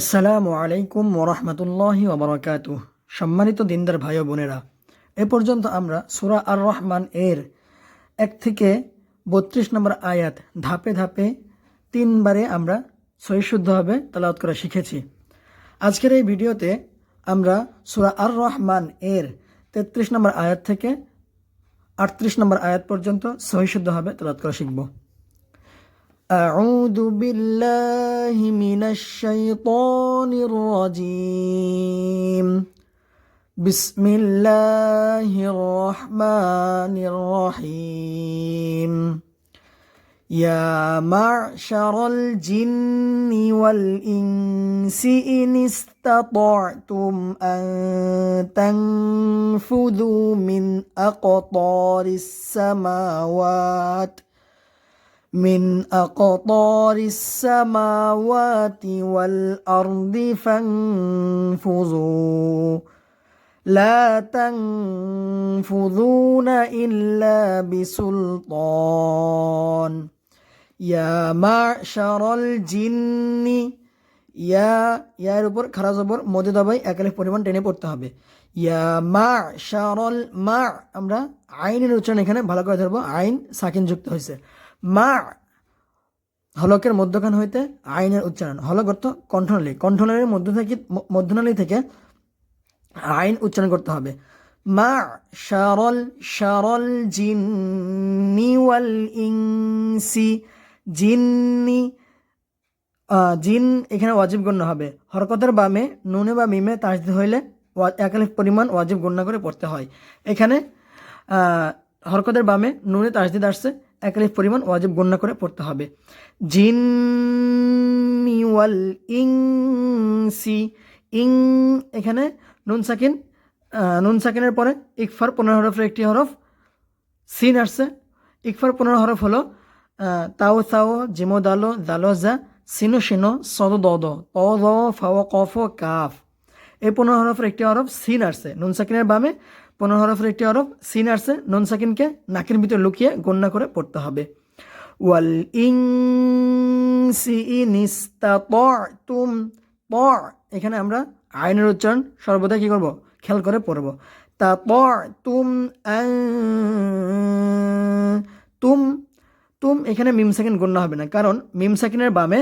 আসসালামু আলাইকুম ওরহমতুল্লাহি ওবরাকাতু সম্মানিত দিনদার ভাই বোনেরা, এ পর্যন্ত আমরা সুরা আর রহমান এর এক থেকে বত্রিশ নম্বর আয়াত ধাপে ধাপে তিনবারে আমরা সহিশুদ্ধভাবে তালাওয়াত করা শিখেছি। আজকের এই ভিডিওতে আমরা সুরা আর রহমান এর তেত্রিশ নম্বর আয়াত থেকে আটত্রিশ নম্বর আয়াত পর্যন্ত সহিশুদ্ধভাবে তালাওয়াত করা শিখব। أعوذ بالله من الشيطان الرجيم. بسم الله الرحمن الرحيم. يا معشر الجن والإنس إن استطعتم أن تنفذوا من أقطار السماوات من أقطار السماوات والأرض فانفذوا لا تنفذون إلا بسلطان يا معشر الجن ইয়া ইয়ার উপর খারা জবর মধ্যে দবাই একালে পরিমাণ টেনে পড়তে হবে ইয়া মা শারল মা আমরা আইনের উচ্চারণ এখানে ভালো করে ধরবো আইন সাকিন যুক্ত হয়েছে মা হলকের মধ্যখান হইতে আইনের উচ্চারণ। হলক অর্থ কণ্ঠনালী। কণ্ঠনালীর মধ্য থেকে মধ্যনালী থেকে আইন উচ্চারণ করতে হবে। মা শারল শারল জিন্নি ওয়াল ইনসি। জিন্নি জিন এখানে ওয়াজিব গণ্য হবে। হরকতের বামে, নুনে বা মিমে তাজদি হইলে একালিফ পরিমাণ ওয়াজিব গণ্য করে পড়তে হয়। এখানে হরকতের বামে নুনে তাজদিদ আসছে। একালিফ পরিমাণ ওয়াজিব গণ্য করে পড়তে হবে। জিন ওয়াল ইংসি ইং এখানে নুন সাকিন নুন সাকিনের পরে ইকফার পনেরো হরফের একটি হরফ, সিন আসছে। ইকফার পনেরো হরফ হলো তাও তাও জিমো দালো দালো জা, সিনো সিনো সদ দ দ ফাও কফ কাফ। এই পনেরো হরফের একটি হরফ সিন আসছে, নুন সাকিনের বামে। পনেরো হরফের একটি হরফ সিন আসছে, নুন সাকিনকে নাকের ভিতরে লুকিয়ে গণ্য করে পড়তে হবে। ওয়াল ইং সি নিস্তা তুম প এখানে আমরা আইনের উচ্চারণ সর্বদা কি করব? খেয়াল করে পড়ব। তা পর তুম তুম তুম এখানে মিম গণ্য হবে না, কারণ মিম বামে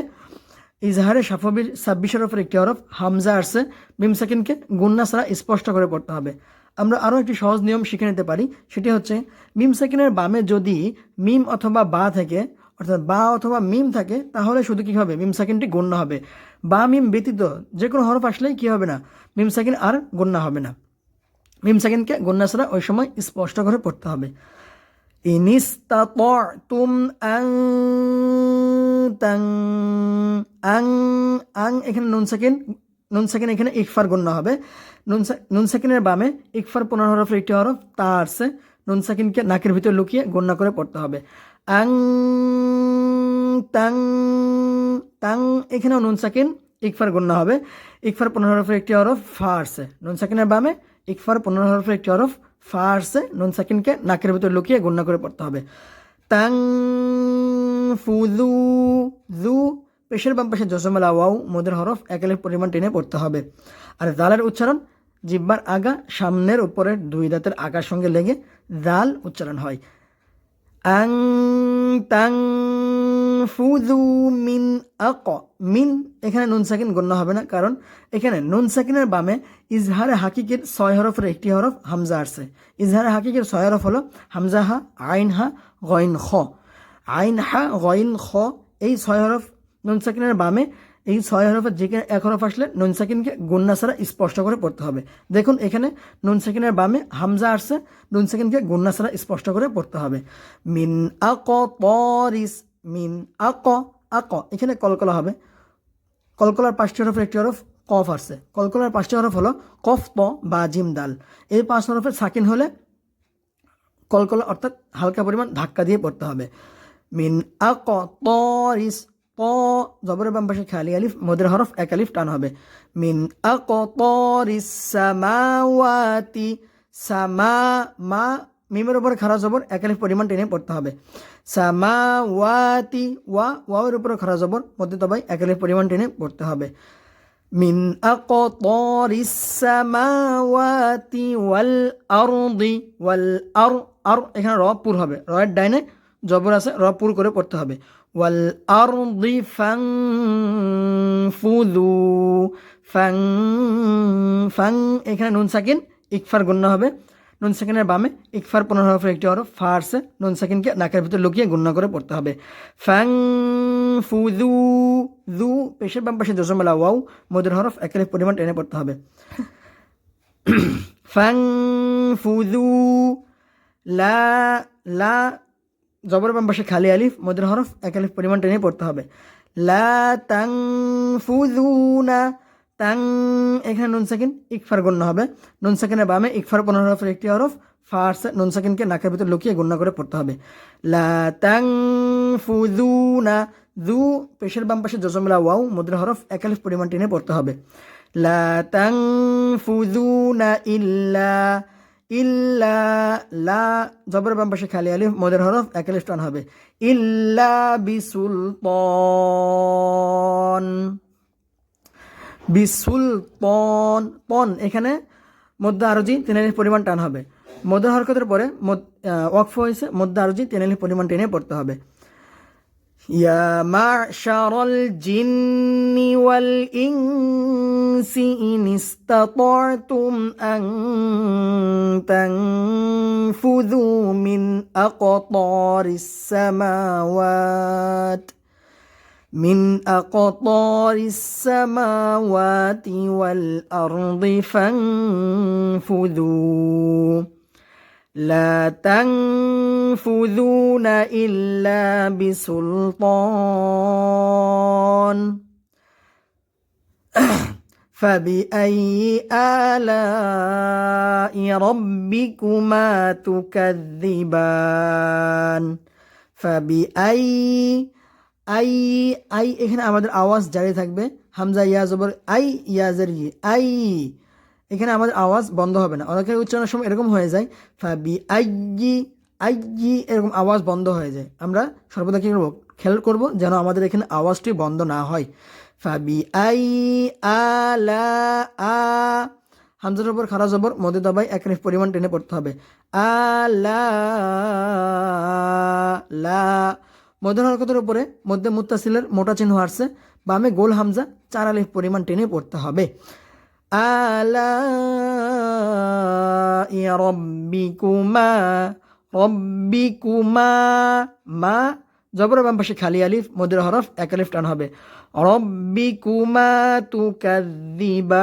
ইজহারে সাফবির ছাব্বিশ হরফের একটি হরফ হামজা আসছে। মিম সেকেন্ডকে গুন্না ছাড়া স্পষ্ট করে পড়তে হবে। আমরা আরও একটি সহজ নিয়ম শিখে নিতে পারি, সেটি হচ্ছে মিম সেকেন্ডের বামে যদি মিম অথবা বা থাকে, অর্থাৎ বা অথবা মিম থাকে, তাহলে শুধু কী হবে? মিম সেকেন্ডটি গণ্য হবে। বা মিম ব্যতীত যে কোনো হরফ আসলেই কী হবে না? মিম সেকেন্ড আর গণ্য হবে না। মিম সেকেন্ডকে গণ্য ছাড়া ওই সময় স্পষ্ট করে পড়তে হবে। ইনিস্তাতুম আং তাং, আং আং, এখানে নুন সেকেন্ড নুন সেকেন্ড এখানে ইকফার গণ্য হবে। নুন নুন সেকেন্ডের বামে ইকফার পনেরো হরফের একটি হরফ, তা আসছে নুন সেকেন্ডকে নাকের ভিতরে লুকিয়ে গণ্য করে পড়তে হবে। আং, তাং তাং, এখানেও নুন সেকেন্ড ইকফার গণ্য হবে। ইকফার পনেরো হরফের একটি হরফ, ফা আসছে নুন সেকেন্ডের বামে ইকফার পনেরো হরফের একটি হরফ, ফা আসছে নুন সেকেন্ডকে নাকের ভিতরে লুকিয়ে গণ্য করে পড়তে হবে। তাং ফুজু জু পেশের বাম পাশে জসমেলা ওয়াও, মোদের হরফ, একালের পরিমাণ টেনে পড়তে হবে। আর জালের উচ্চারণ, জিব্বার আগা, সামনের উপরের দুই দাঁতের আগার সঙ্গে লেগে জাল উচ্চারণ হয়। আং, তাং ফুজু মিন, আক, মিন এখানে নুন সাকিন গণ্য হবে না, কারণ এখানে নুন সাকিনের বামে ইজহারে হাকিকের ছয় হরফের একটি হরফ হামজা আসছে। ইজহারে হাকিকের ছয় হরফ হলো হামজা হা, আইন হা গইন খ। আইন হা, গইন, খ, এই ছয় হরফ নুন সাকিনের বামে, এই ছয় হরফের যে এক হরফ আসলে নুন সাকিনকে গুন্না ছাড়া স্পষ্ট করে পড়তে হবে। দেখুন, এখানে নুন সাকিনের বামে হামজা আসছে, নুন সাকিনকে গুন্না ছাড়া স্পষ্ট করে পড়তে হবে। মিন আক তরিস, মিন আক আক, এখানে কলকলা হবে। কলকলার পাঁচটি হরফের একটি হরফ, কফ আসছে। কলকলার পাঁচটি হরফ হলো কফ ত বা, জিম, দাল। এই পাঁচ হরফের সাকিন হলে কলকলা অর্থাৎ হালকা পরিমাণ ধাক্কা দিয়ে পড়তে হবে। মিন আক তরিস ত জবরের বাম পাশে খালি আলিফ, মদের হরফ, এক আলিফ, টান হবে। মিন আক তরিস সামাওয়াতি, সামা, মা, মিমের উপর খারা জবর, এক আলিফ পরিমাণ টেনে পড়তে হবে। সামাওয়াতি, ওয়া, ওয়াওয়ের উপর খারা জবর, মধ্যে তবাই এক আলিফ পরিমাণ টেনে পড়তে হবে। মিন আকতারিস সামাওয়াতি, ওয়াল আরদি, ওয়াল আর আর এখানে র পুর হবে। রয়ের ডাইনে জবর আছে র পুর করে পড়তে হবে। ওয়াল আরদি ফাং ফুদু ফাং ফাং এখানে নুন সাকিন, ইকফার গুণ্য হবে। নুন সাকিনের বামে ইকফার পনেরো হরফের একটি হরফ ফা আসছে নুন সাকিনকে নাকের ভিতরে লুকিয়ে গুণ্য করে পড়তে হবে। ফ্যাং ফুদু দু পেশের বাম পাশে জজমেলা ওয়াও, মধুর হরফ একের পরিমাণ টেনে পড়তে হবে। ফ্যাং ফুদু লা লা জবর বাম পাশে খালি আলিফ মধুর হরফ এক আলিফ পরিমাণ টেনে পড়তে হবে। লা তাং ফুদুনা তাং, এখানে নুন সাকিন ইকফার গণ্য হবে। নুন সাকিনের বামে ইকফার পনেরো হরফের একটি হরফ, ফার্স নুন সাকিনকে নাকের ভিতর লুকিয়ে গণ্য করে পড়তে হবে। লা তাং ফুদুনা দু পেশের বাম পাশে জজমলা ওয়াও, মুদ্রা হরফ এক আলিফ পরিমাণ টেনে পড়তে হবে। লা তাং ফুদুনা ইল্লা ইল্লা লা জবর বাম পাশে খালি আলিফ, মদের হরফ এক টান হবে। ইল্লা বিসুলতন। বিসুল পন, এখানে মধ্য আরজি তেনালির পরিমাণ টান হবে। মধ্য হরকতের পরে ওয়াকফ হয়েছে মধ্য আরজি তেনালির পরিমাণ টেনে পড়তে হবে। يا معشر الجن والإنس إن استطعتم أن تنفذوا من أقطار السماوات من أقطار السماوات والأرض فانفذوا. لا تنفذون إلا بسلطان فبأي آلاء ربكما تكذبان فبأي আই আই এখানে আমাদের আওয়াজ জারি থাকবে হামজা ইয়া জবর আই ইয়া জারি আই এখানে আমাদের আওয়াজ বন্ধ হবে না। অনেকের উচ্চারণের সময় এরকম হয়ে যায়, ফাবি আইজি আইজি এরকম আওয়াজ বন্ধ হয়ে যায়। আমরা সর্বদা কী করব? খেয়াল করব যেন আমাদের এখানে আওয়াজটি বন্ধ না হয়। ফাবি আই আলা আ হামজার ওপর খারা জবর মধ্যে দবাই এক পরিমাণ টেনে পড়তে হবে। আলা লা হরকতের উপরে মধ্যে মুত্তাসিলের মোটা চিহ্ন আসছে। বামে গোল হামজা, চার আলিফ পরিমাণ টেনে পড়তে হবে। আলা রব্বিকুমা রব্বিকুমা মা জবর বাম পাশে খালি আলিফ মধ্যের হরফ, এক আলিফ টান হবে। রব্বিকুমা তুকাদ্দিবান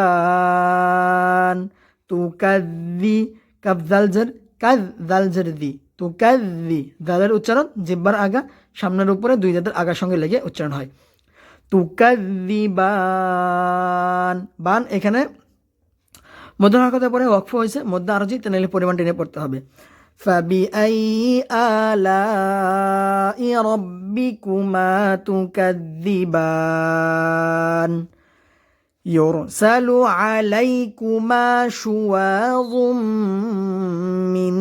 তুকাদ্দি কাফ জালজার কাজ জালজার দি তু তুকাদ্দি দালের উচ্চারণ জিব্বার আগা, সামনের উপরে দুই দাঁতের আগার সঙ্গে লেগে উচ্চারণ হয়। তুকাদ্দিবান বান এখানে মধ্য হরকতের পরে ওয়াকফ হয়েছে মধ্য আরজি তেনালি পরিমাণ টেনে পড়তে হবে فبأي آلاء ربكما تكذبان يرسل عليكما شواظ من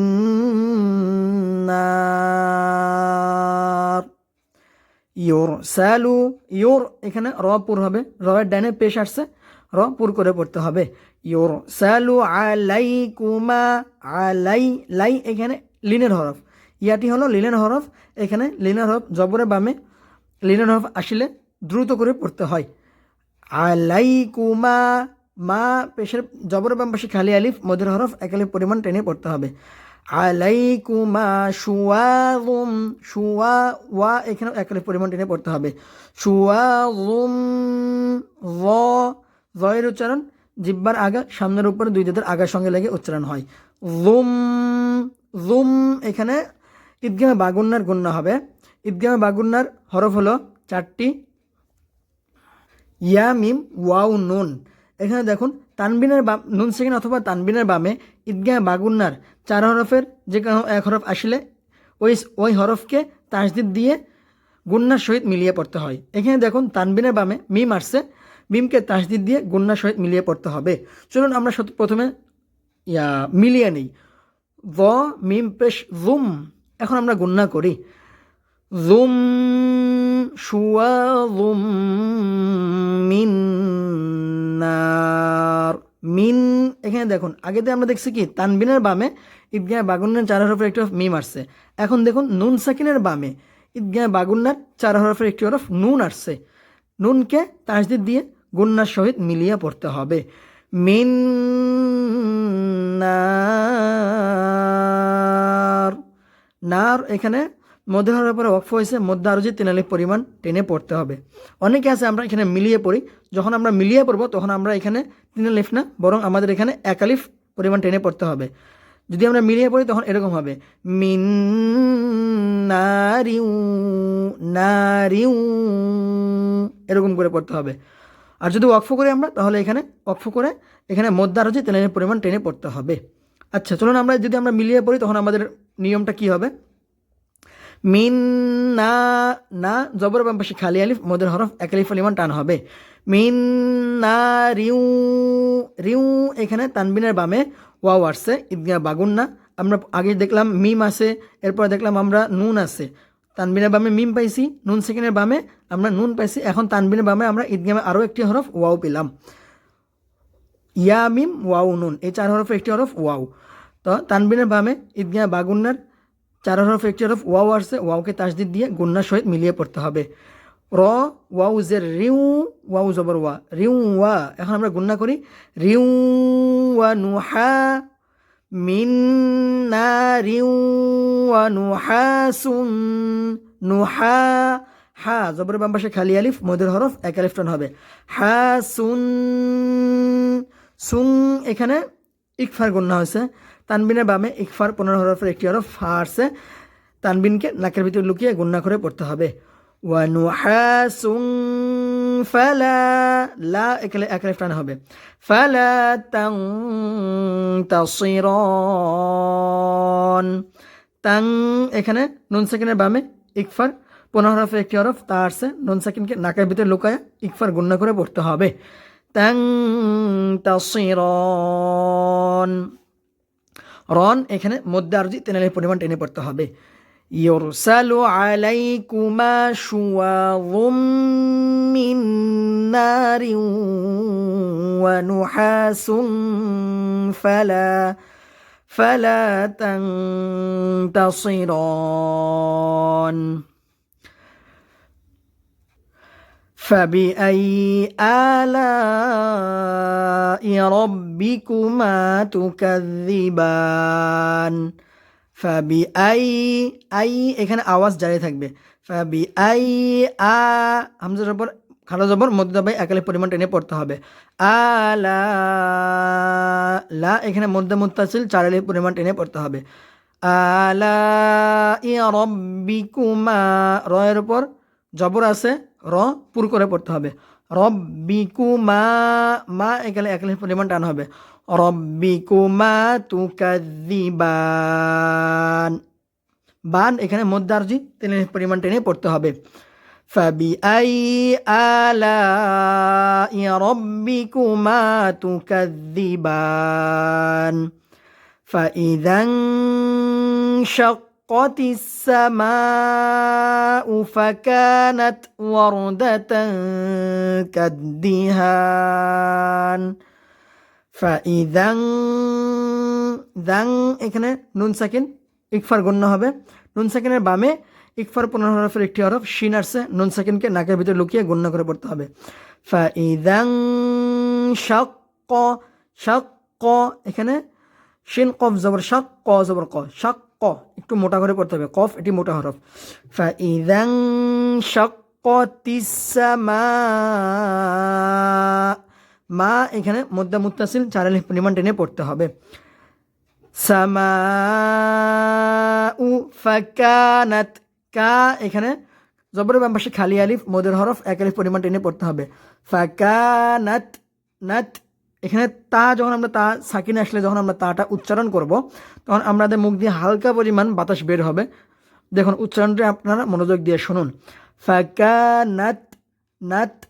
نار ইউর এখানে র পুর হবে, রয়ের ডাইনে পেশ আসছে, র পুর করে পড়তে হবে। ইউর স্যালু আলাই কুমা আলাই লাই এখানে লিনের হরফ। ইয়াটি হলো লিনের হরফ, এখানে লিনের হরফ জবরে বামে লিনের হরফ আসলে দ্রুত করে পড়তে হয়। আলাই কুমা মা, পেশের জবর বাম পাশে খালি আলিফ, মধুর হরফ এক আলিফ পরিমাণ টেনে পড়তে হবে। আলাইকুমা সুয়াজুম সুয়া, ওয়া এখানে এক পরিমাণ টেনে পড়তে হবে। সুয়াজুম জ জয়ের উচ্চারণ জিব্বার আগা, সামনের উপরে দুই দাঁতের আগার সঙ্গে লেগে উচ্চারণ হয়। জুম জুম এখানে ঈদগামে বাগুন্নার গুন্না হবে। ঈদগামে বাগুন্নার হরফ হলো চারটি। ইয়া, মিম, ওয়াও, নুন। এখানে দেখুন, তানবিনের বাম, নুন সেকেন্ড অথবা তানবিনের বামে ঈদগাহ বাগুন্নার চার হরফের যে কোনো এক হরফ আসলে ওই ওই হরফকে তাসদিদ দিয়ে গুন্নার সহিত মিলিয়ে পড়তে হয়। এখানে দেখুন, তানবিনের বামে মিম আসছে, মিমকে তাসদিদ দিয়ে গুন্নার সহিত মিলিয়ে পড়তে হবে। চলুন আমরা প্রথমে, ইয়া, মিলিয়ে নিই। ভ, মিম, পেশ, জুম। এখন আমরা গুন্না করি। জুম শুয়াযুম মিন, নার। মিন, এখানে দেখুন আগেতে আমরা দেখছি কি, তানবিনের বামে ঈদগাহ বাগুন্নার চার হরফের একটি হরফ মিম আসছে। এখন দেখুন, নুন সাকিনের বামে ঈদগাহ বাগুন্নার চার হরফের একটি হরফ নুন আসছে। নুনকে তাজদিদ দিয়ে গুন্নার সহিত মিলিয়ে পড়তে হবে। মিন নার এখানে মধ্যে হওয়ার পরে ওয়াকফ হয়েছে, মধ্যে আরও যে তেনালি পরিমাণ টেনে পড়তে হবে। অনেকে আছে, আমরা এখানে মিলিয়ে পড়ি। যখন আমরা মিলিয়ে পড়ব, তখন আমরা এখানে তিনালিফ না, বরং আমাদের এখানে একালিফ পরিমাণ টেনে পড়তে হবে। যদি আমরা মিলিয়ে পড়ি, তখন এরকম হবে। মিন নারিউ নারিউ, এরকম করে পড়তে হবে। আর যদি ওয়াকফ করি আমরা, তাহলে এখানে ওয়াকফ করে এখানে মধ্যে আরও যে তেনালির পরিমাণ টেনে পড়তে হবে। আচ্ছা চলুন আমরা যদি আমরা মিলিয়ে পড়ি, তখন আমাদের নিয়মটা কি হবে? মিন না না জবর বাম পাশে খালি আলিফ, মদের হরফ এক আলিফ আলিমান টান হবে। মিন না রিউ রিউ, এখানে তানবিনের বামে ওয়াও আসছে, ঈদগা বাগুন না। আমরা আগে দেখলাম মিম আছে, এরপর দেখলাম আমরা নুন আছে। তানবিনের বামে মিম পাইছি, নুন সেকেন্ডের বামে আমরা নুন পাইছি, এখন তানবিনের বামে আমরা ঈদগামে আরও একটি হরফ ওয়াও পেলাম। ইয়া, মিম, ওয়াও, নুন, এই চার হরফ একটি হরফ ওয়াও। তো তানবিনের বামে ঈদগাহ বাগুন্নার চার হরফ একটি হরফ, ওয়াও আসছে, ওয়াওকে তাসদিদ দিয়ে গুন্নার সহিত মিলিয়ে পড়তে হবে। র ওয়াউ জের, রিউ ওয়াউ জবর, ওয়া। রিউ, ওয়া। এখন আমরা গুন্না করি। রিউ, ওয়া, নুহা, মিন নারিউ ওয়া নুহাসুন নুহা, হা। জবরের বাম পাশে খালি আলিফ, মদের হরফ এক আলিফ টান হবে। হা, সুন সুং এখানে ইকফার গণ্য হয়েছে। তানবিনের বামে ইকফার পনেরো হরফের একটি হরফ ফা আসছে। তানবিনকে নাকের ভিতরে লুকিয়ে গুন্না করে পড়তে হবে। লা এখানে এক আলিফ টান হবে। তাং তাং এখানে নুন সেকেন্ডের বামে ইকফার পনেরো হরফের একটি হরফ তা আসছে। নুন সেকেন্ডকে নাকের ভিতরে লুকায় ইকফার গুন্না করে পড়তে হবে। তাং তাসিরন রন এখানে মধ্যে আরজি তেনালের পরিমাণ টেনে পড়তে হবে। ইউরসালু আলাইকুমা শুওয়াযুম মিন নারিন ওয়া নুহাসুন ফালা ফালা فبأي آلاء ربكما تكذبان فبأي আই এখানে আওয়াজ জারি থাকবে ফাবি আই আ হামজার উপর খালো জবর মধ্য দাবাই একালে পরিমাণ টেনে পড়তে হবে আলা লা এখানে মধ্যে মুত্তাসিল চারালি পরিমাণ টেনে পড়তে হবে আলা ই রব্বিকুমা রয়ের উপর জবর আছে র পুর করে পড়তে হবে রব্বিকুমা মা এখানে একালে পরিমাণ টান হবে রব্বিকুমা তুকাদ্দিবান বান এখানে মধ্যার্জি তেলের পরিমাণ টেনে পড়তে হবে فبأي آلاء ربكما تكذبان فإذا انشقت السماء فكانت وردة كالدهان فإذا দাং এখানে নুন সাকিন ইকফার গণ্য হবে নুন সাকিনের বামে ইকফার পনেরো হরফের একটি হরফ শিন আসছে নুন সাকিনকে নাকের ভিতরে লুকিয়ে গণ্য করে পড়তে হবে ফাইদাং শাক শাক এখানে শিন কফ জবর শাক ক জবর ক শাক ক, একটু মোটা করে পড়তে হবে। কফ, এটি মোটা হরফ। ফাইদাং শাক তিসামা মা এখানে মধ্যা মুত্তাসিল চারালি পরিমাণ টেনে পড়তে হবে। সামা উ ফাকানাত, কা এখানে জবরের বাম খালি আলিফ, মদের হরফ, এক আলিফ পরিমাণ টেনে পড়তে হবে। ফাকানাত, নাত এখানে তা যখন আমরা তা সাকিনে আসলে যখন আমরা তাটা উচ্চারণ করব, তখন আমাদের মুখ দিয়ে হালকা পরিমাণ বাতাস বের হবে। দেখুন, উচ্চারণটা আপনারা মনোযোগ দিয়ে শুনুন। ফাকানাত, নাত। নাত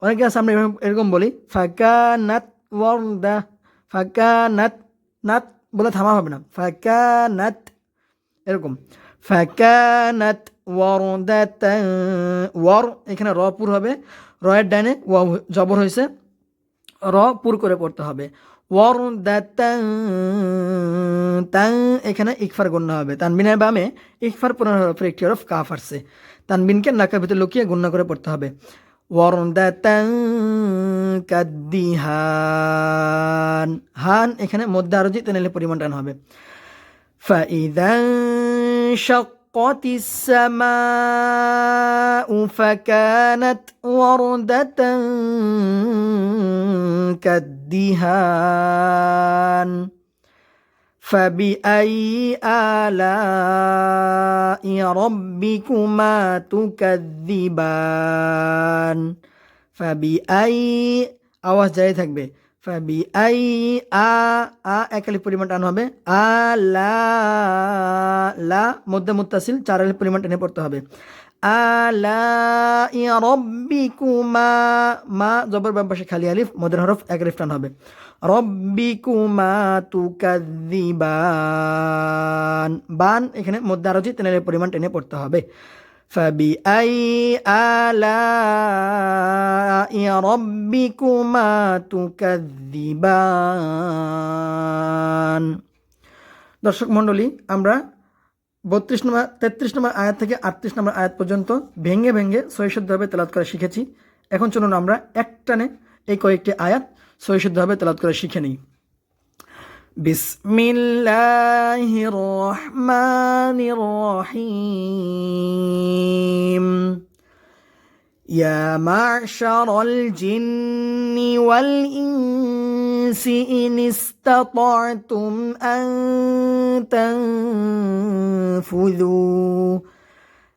অনেকে আছে, আমরা এরকম- বলি। ফাকানাত ওয়ারদা, ফাকানাত নাত নাত বলে থামা হবে না। ফাকানাত, এরকম। ফাকানাত ওয়ারদাতান ওয়ার, এখানে র পুর হবে। রয়ের ওয়াও জবর হয়েছে। র পুর করে পড়তে হবে। এখানে ইকফার গণ্য হবে। তানবিনের বামে ইকফার পুনর হরফের একটি হরফ কাফ আসছে। তানবিনকে নাকের ভিতরে লুকিয়ে গণ্য করে পড়তে হবে। কাদ্দিহান, হান, এখানে মধ্যে আরও তেনেলে পরিমাণ টান হবে। ফাইদান শক انشقت السماء فكانت وردة كالدهان فبأي آلاء ربكما تكذبان فبأي আওয়াজ জারি থাকবে ফাবি আই আ আ একালি পরিমাণ টান হবে। আ, লা লা, মধ্যে মুত্তাসিল চার আলি পরিমাণ টেনে পড়তে হবে। আলা রব্বিকুমা, মা, জবর বাম খালি আলিফ, মদের হরফ এক আলিফ টান হবে। রব্বিকুমা তুকাদ্দিবান বান, এখানে মধ্যে আরজি তিন আলিফ পরিমাণ টেনে পড়তে হবে। فبأي آلاء ربكما تكذبان দর্শক মণ্ডলী আমরা বত্রিশ নম্বর তেত্রিশ নম্বর আয়াত থেকে আটত্রিশ নম্বর আয়াত পর্যন্ত ভেঙে ভেঙে সহিশুদ্ধভাবে তেলাত করা শিখেছি এখন চলুন আমরা একটানে এই কয়েকটি আয়াত সহিশুদ্ধভাবে তেলাত করে শিখে নিই بسم الله الرحمن الرحيم يا معشر الجن والإنس إن استطعتم أن تنفذوا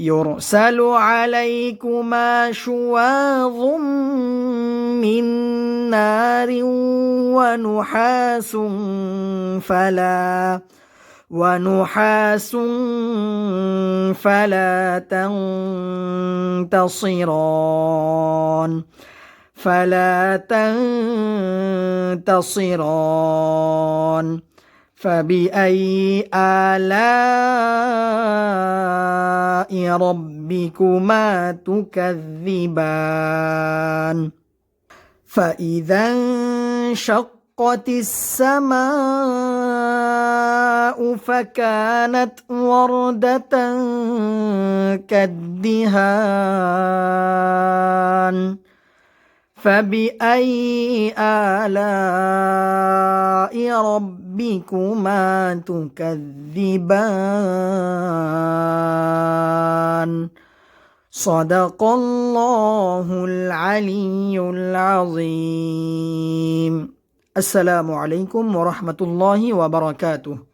يرسل عليكما شواظ من نار ونحاس فلا ونحاس فلا تنتصران فلا تنتصران. فبأي آلاء ربكما تكذبان؟ فإذا انشقت السماء فكانت وردة كالدهان. فبأي آلاء ربكما تكذبان صدق الله العلي العظيم السلام عليكم ورحمة الله وبركاته